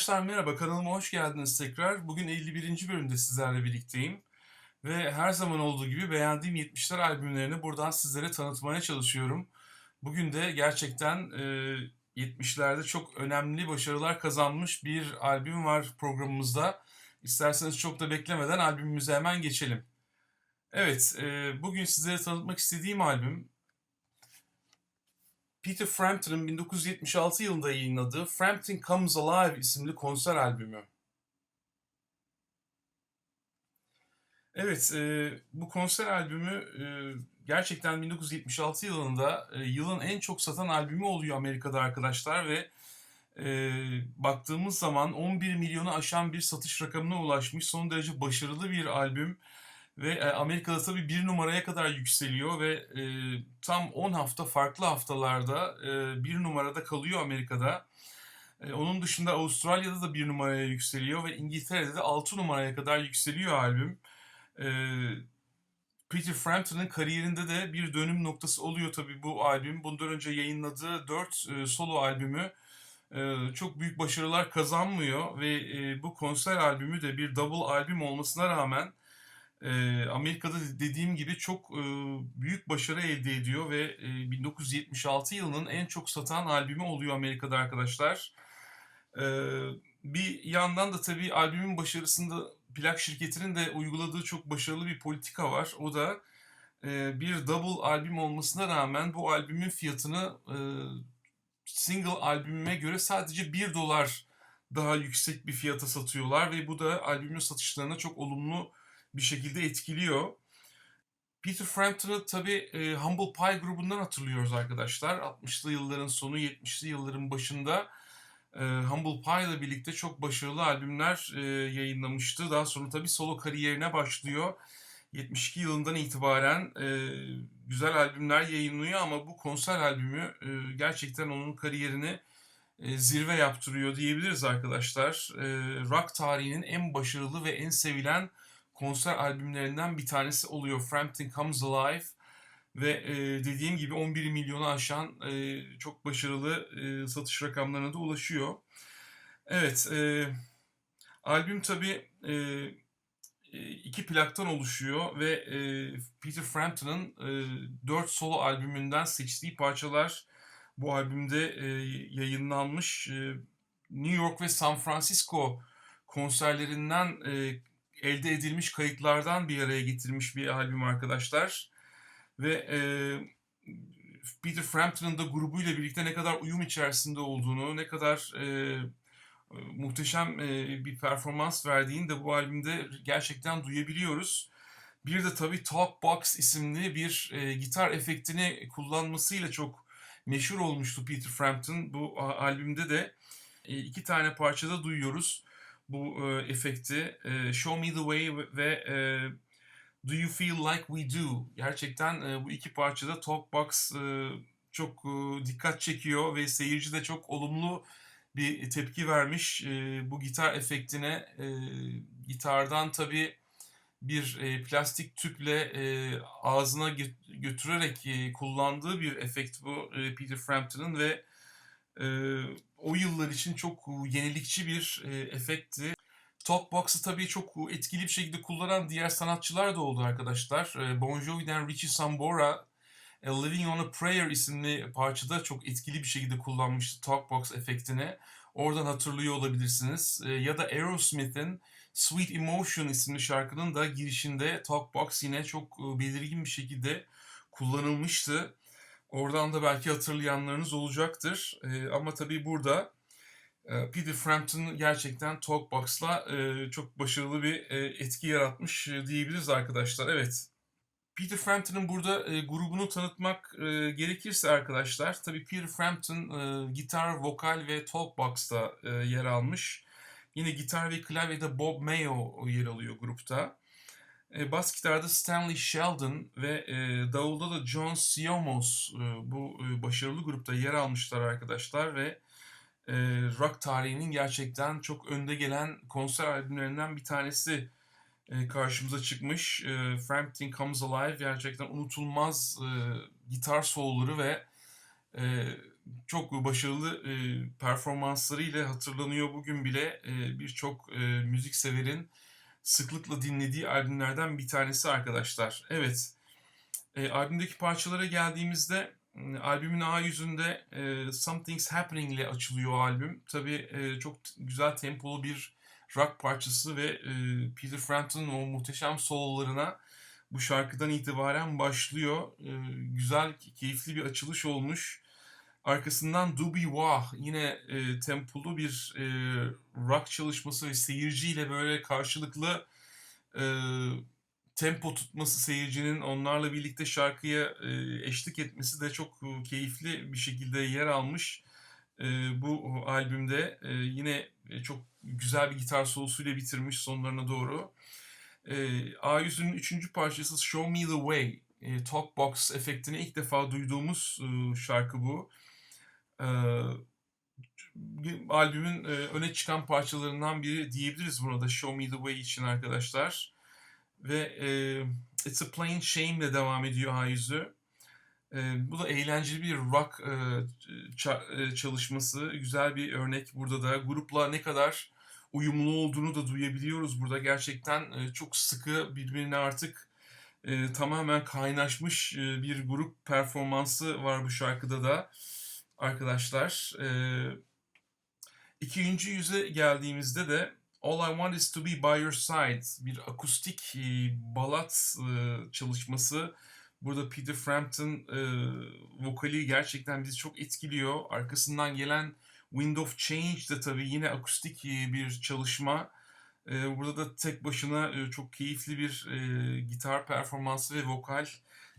Arkadaşlar merhaba kanalıma hoş geldiniz tekrar. Bugün 51. bölümde sizlerle birlikteyim. Ve her zaman olduğu gibi beğendiğim 70'ler albümlerini buradan sizlere tanıtmaya çalışıyorum. Bugün de gerçekten e, 70'lerde çok önemli başarılar kazanmış bir albüm var programımızda. İsterseniz çok da beklemeden albümümüze hemen geçelim. Evet, e, bugün sizlere tanıtmak istediğim albüm Peter Frampton'ın 1976 yılında yayınladığı Frampton Comes Alive isimli konser albümü. Evet, e, bu konser albümü e, gerçekten 1976 yılında e, yılın en çok satan albümü oluyor Amerika'da arkadaşlar ve e, baktığımız zaman 11 milyonu aşan bir satış rakamına ulaşmış son derece başarılı bir albüm. Ve e, Amerika'da tabii bir numaraya kadar yükseliyor ve e, tam 10 hafta farklı haftalarda e, bir numarada kalıyor Amerika'da. E, onun dışında Avustralya'da da bir numaraya yükseliyor ve İngiltere'de de 6 numaraya kadar yükseliyor albüm. E, Peter Frampton'ın kariyerinde de bir dönüm noktası oluyor tabii bu albüm. Bundan önce yayınladığı 4 e, solo albümü e, çok büyük başarılar kazanmıyor ve e, bu konser albümü de bir double albüm olmasına rağmen e, Amerika'da dediğim gibi çok e, büyük başarı elde ediyor ve e, 1976 yılının en çok satan albümü oluyor Amerika'da arkadaşlar. E, bir yandan da tabii albümün başarısında plak şirketinin de uyguladığı çok başarılı bir politika var. O da e, bir double albüm olmasına rağmen bu albümün fiyatını e, single albümüme göre sadece 1 dolar daha yüksek bir fiyata satıyorlar ve bu da albümün satışlarına çok olumlu bir şekilde etkiliyor. Peter Frampton'ı tabii e, Humble Pie grubundan hatırlıyoruz arkadaşlar. 60'lı yılların sonu 70'li yılların başında e, Humble Pie ile birlikte çok başarılı albümler e, yayınlamıştı. Daha sonra tabii solo kariyerine başlıyor. 72 yılından itibaren e, güzel albümler yayınlıyor ama bu konser albümü e, gerçekten onun kariyerini e, zirve yaptırıyor diyebiliriz arkadaşlar. E, rock tarihinin en başarılı ve en sevilen konser albümlerinden bir tanesi oluyor. Frampton Comes Alive ve e, dediğim gibi 11 milyonu aşan e, çok başarılı e, satış rakamlarına da ulaşıyor. Evet, e, albüm tabi e, iki plaktan oluşuyor ve e, Peter Frampton'ın e, 4 solo albümünden seçtiği parçalar bu albümde e, yayınlanmış. E, New York ve San Francisco konserlerinden e, elde edilmiş kayıtlardan bir araya getirmiş bir albüm arkadaşlar. Ve e, Peter Frampton'ın da grubuyla birlikte ne kadar uyum içerisinde olduğunu, ne kadar e, muhteşem e, bir performans verdiğini de bu albümde gerçekten duyabiliyoruz. Bir de tabii Talkbox isimli bir e, gitar efektini kullanmasıyla çok meşhur olmuştu Peter Frampton. Bu albümde de e, iki tane parçada duyuyoruz bu e, efekti. E, Show Me The Way ve e, Do You Feel Like We Do. Gerçekten e, bu iki parçada Talkbox e, çok e, dikkat çekiyor ve seyirci de çok olumlu bir tepki vermiş e, bu gitar efektine. E, gitardan tabii bir e, plastik tüple e, ağzına götürerek e, kullandığı bir efekt bu e, Peter Frampton'ın ve o yıllar için çok yenilikçi bir e, efekti. Talkbox'ı tabii çok etkili bir şekilde kullanan diğer sanatçılar da oldu arkadaşlar. E, Bon Jovi'den Richie Sambora A Living on a Prayer isimli parçada çok etkili bir şekilde kullanmıştı Talkbox efektini. Oradan hatırlıyor olabilirsiniz. E, ya da Aerosmith'in Sweet Emotion isimli şarkının da girişinde Talkbox yine çok e, belirgin bir şekilde kullanılmıştı. Oradan da belki hatırlayanlarınız olacaktır. E, ama tabii burada e, Peter Frampton gerçekten Talkbox'la e, çok başarılı bir e, etki yaratmış e, diyebiliriz arkadaşlar. Evet. Peter Frampton'ın burada e, grubunu tanıtmak e, gerekirse arkadaşlar, tabii Peter Frampton e, gitar, vokal ve talkbox'ta e, yer almış. Yine gitar ve klavyede Bob Mayo yer alıyor grupta. E, bas gitarda Stanley Sheldon ve e, davulda da John Siomos e, bu e, başarılı grupta yer almışlar arkadaşlar ve e, rock tarihinin gerçekten çok önde gelen konser albümlerinden bir tanesi e, karşımıza çıkmış. E, Frampton Comes Alive gerçekten unutulmaz e, gitar soloları ve e, çok başarılı e, performanslarıyla hatırlanıyor bugün bile e, birçok e, müzik severin sıklıkla dinlediği albümlerden bir tanesi arkadaşlar. Evet, e, albümdeki parçalara geldiğimizde albümün A yüzünde e, Something's Happening ile açılıyor albüm. Tabii e, çok güzel tempolu bir rock parçası ve e, Peter Frampton'ın o muhteşem sololarına bu şarkıdan itibaren başlıyor. E, güzel, keyifli bir açılış olmuş. Arkasından Dubi Wah yine e, tempolu bir e, rock çalışması ve seyirciyle böyle karşılıklı e, tempo tutması seyircinin onlarla birlikte şarkıya e, eşlik etmesi de çok e, keyifli bir şekilde yer almış. E, bu albümde e, yine e, çok güzel bir gitar solosuyla bitirmiş sonlarına doğru. E, A100'ün üçüncü parçası Show Me The Way. E, Talkbox efektini ilk defa duyduğumuz e, şarkı bu. E, albümün e, öne çıkan parçalarından biri diyebiliriz burada Show Me The Way için arkadaşlar. Ve e, It's A Plain Shame ile devam ediyor A100'ü. E, bu da eğlenceli bir rock e, e, çalışması. Güzel bir örnek burada da. Grupla ne kadar uyumlu olduğunu da duyabiliyoruz burada. Gerçekten e, çok sıkı birbirine artık e, tamamen kaynaşmış e, bir grup performansı var bu şarkıda da arkadaşlar. E, ikinci yüze geldiğimizde de All I Want Is To Be By Your Side bir akustik e, balat e, çalışması. Burada Peter Frampton e, vokali gerçekten bizi çok etkiliyor. Arkasından gelen Wind of Change de tabii yine akustik bir çalışma. E, burada da tek başına e, çok keyifli bir e, gitar performansı ve vokal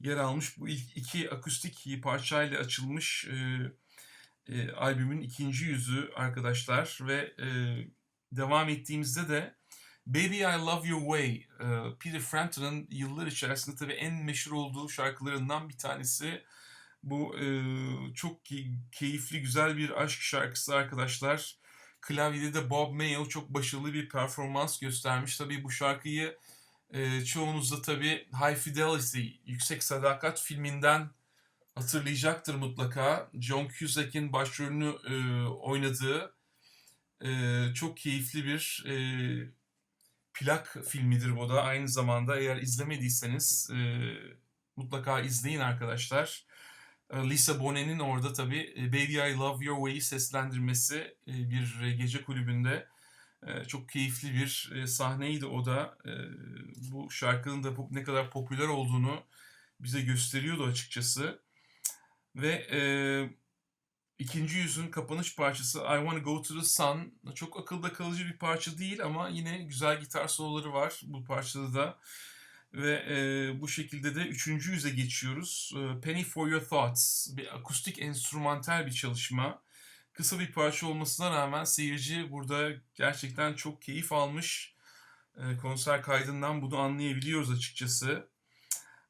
yer almış. Bu ilk iki akustik parçayla açılmış e, albümün ikinci yüzü arkadaşlar ve devam ettiğimizde de Baby I Love Your Way, Peter Frampton'ın yıllar içerisinde tabii en meşhur olduğu şarkılarından bir tanesi. Bu çok key- keyifli, güzel bir aşk şarkısı arkadaşlar. Klavyede de Bob Mayo çok başarılı bir performans göstermiş. Tabii bu şarkıyı e, çoğunuz da tabii High Fidelity, Yüksek Sadakat filminden hatırlayacaktır mutlaka. John Cusack'in başrolünü e, oynadığı e, çok keyifli bir e, plak filmidir bu da. Aynı zamanda eğer izlemediyseniz e, mutlaka izleyin arkadaşlar. E, Lisa orada tabii e, Baby I Love Your Way'i seslendirmesi e, bir e, gece kulübünde çok keyifli bir sahneydi o da. Bu şarkının da ne kadar popüler olduğunu bize gösteriyordu açıkçası. Ve e, ikinci yüzün kapanış parçası I Wanna Go To The Sun çok akılda kalıcı bir parça değil ama yine güzel gitar soloları var bu parçada da. Ve e, bu şekilde de üçüncü yüze geçiyoruz. E, Penny For Your Thoughts bir akustik enstrümantal bir çalışma. Kısa bir parça olmasına rağmen seyirci burada gerçekten çok keyif almış. E, konser kaydından bunu anlayabiliyoruz açıkçası.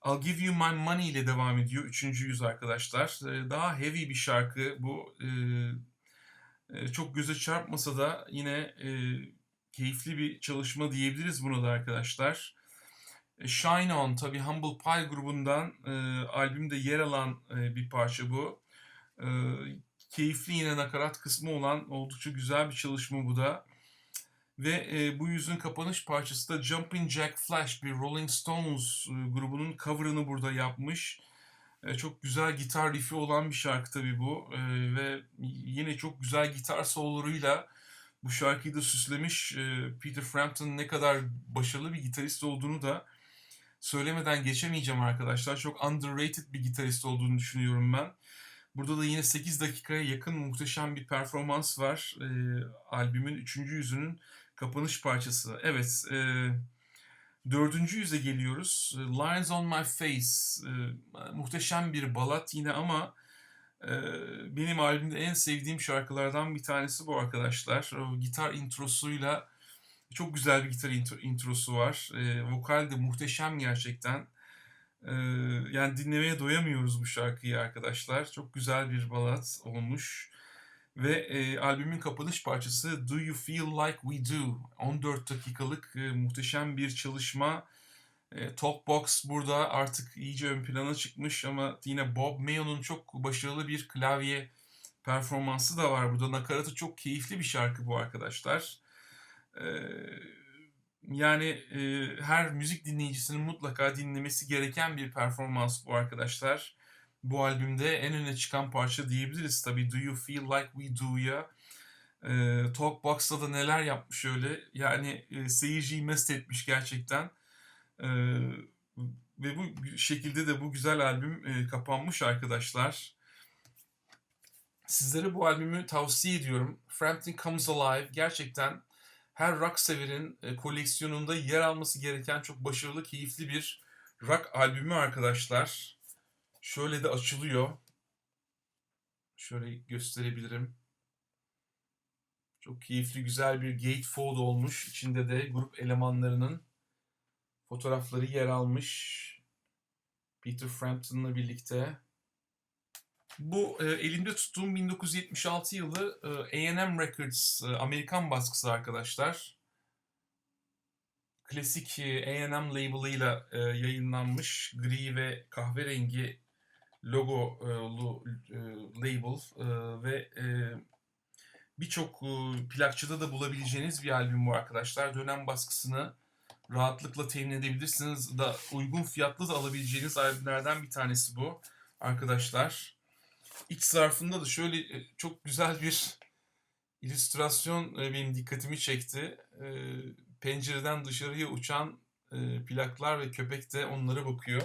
I'll Give You My Money ile devam ediyor. Üçüncü yüz arkadaşlar. E, daha heavy bir şarkı bu. E, e, çok göze çarpmasa da yine e, keyifli bir çalışma diyebiliriz buna da arkadaşlar. E, Shine On tabi Humble Pie grubundan e, albümde yer alan e, bir parça bu. E, keyifli yine nakarat kısmı olan oldukça güzel bir çalışma bu da. Ve e, bu yüzün kapanış parçası da Jumpin' Jack Flash bir Rolling Stones e, grubunun cover'ını burada yapmış. E, çok güzel gitar riffi olan bir şarkı tabii bu. E, ve yine çok güzel gitar sololarıyla bu şarkıyı da süslemiş. E, Peter Frampton ne kadar başarılı bir gitarist olduğunu da söylemeden geçemeyeceğim arkadaşlar. Çok underrated bir gitarist olduğunu düşünüyorum ben. Burada da yine 8 dakikaya yakın muhteşem bir performans var. E, albümün 3. yüzünün kapanış parçası. Evet, e, dördüncü yüze geliyoruz. E, Lines on My Face. E, muhteşem bir balat yine ama e, benim albümde en sevdiğim şarkılardan bir tanesi bu arkadaşlar. O gitar introsuyla çok güzel bir gitar intro- introsu var. E, vokal de muhteşem gerçekten. E, yani dinlemeye doyamıyoruz bu şarkıyı arkadaşlar. Çok güzel bir balat olmuş. Ve e, albümün kapanış parçası Do You Feel Like We Do? 14 dakikalık e, muhteşem bir çalışma. E, Talkbox burada artık iyice ön plana çıkmış ama yine Bob Mayo'nun çok başarılı bir klavye performansı da var burada. Nakaratı çok keyifli bir şarkı bu arkadaşlar. Yani eee, her müzik dinleyicisinin mutlaka dinlemesi gereken bir performans bu arkadaşlar. Bu albümde en öne çıkan parça diyebiliriz tabii. Do You Feel Like We Do'ya. Eee Talkbox'ta da neler yapmış öyle. Yani e, seyirciyi mest etmiş gerçekten. Eee, ve bu şekilde de bu güzel albüm e, kapanmış arkadaşlar. Sizlere bu albümü tavsiye ediyorum. Frampton Comes Alive gerçekten her rock severin e, koleksiyonunda yer alması gereken çok başarılı, keyifli bir rock albümü arkadaşlar. Şöyle de açılıyor. Şöyle gösterebilirim. Çok keyifli, güzel bir gatefold olmuş. İçinde de grup elemanlarının fotoğrafları yer almış. Peter Frampton'la birlikte. Bu e, elimde tuttuğum 1976 yılı e, A&M Records e, Amerikan baskısı arkadaşlar. Klasik e, A&M label'ıyla e, yayınlanmış gri ve kahverengi logolu e, label e, ve e, birçok e, plakçıda da bulabileceğiniz bir albüm bu arkadaşlar. Dönem baskısını rahatlıkla temin edebilirsiniz. Da uygun fiyatlı da alabileceğiniz albümlerden bir tanesi bu arkadaşlar. İç zarfında da şöyle e, çok güzel bir illüstrasyon e, benim dikkatimi çekti. E, pencereden dışarıya uçan plaklar ve köpek de onlara bakıyor.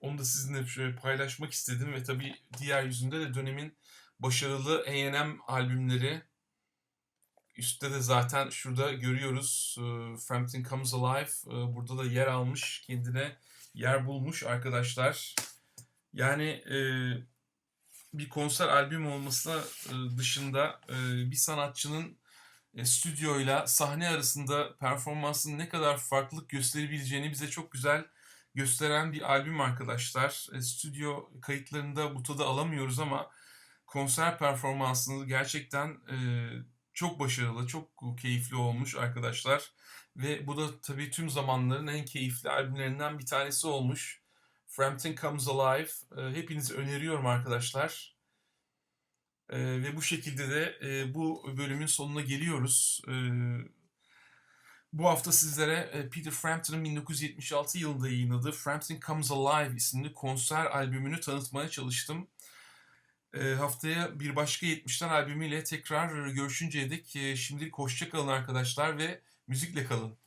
Onu da sizinle şöyle paylaşmak istedim ve tabii diğer yüzünde de dönemin başarılı A&M albümleri. Üstte de zaten şurada görüyoruz Frampton Comes Alive burada da yer almış, kendine yer bulmuş arkadaşlar. Yani bir konser albüm olması e, dışında e, bir sanatçının e, stüdyoyla sahne arasında performansının ne kadar farklılık gösterebileceğini bize çok güzel gösteren bir albüm arkadaşlar. Stüdyo kayıtlarında bu tadı alamıyoruz ama konser performansını gerçekten çok başarılı, çok keyifli olmuş arkadaşlar. Ve bu da tabii tüm zamanların en keyifli albümlerinden bir tanesi olmuş. Frampton Comes Alive. E, hepinize öneriyorum arkadaşlar. E, ve bu şekilde de e, bu bölümün sonuna geliyoruz. E, bu hafta sizlere e, Peter Frampton'ın 1976 yılında yayınladığı Frampton Comes Alive isimli konser albümünü tanıtmaya çalıştım. E, haftaya bir başka 70'ler albümüyle tekrar görüşünceye dek e, şimdilik hoşça kalın arkadaşlar ve müzikle kalın.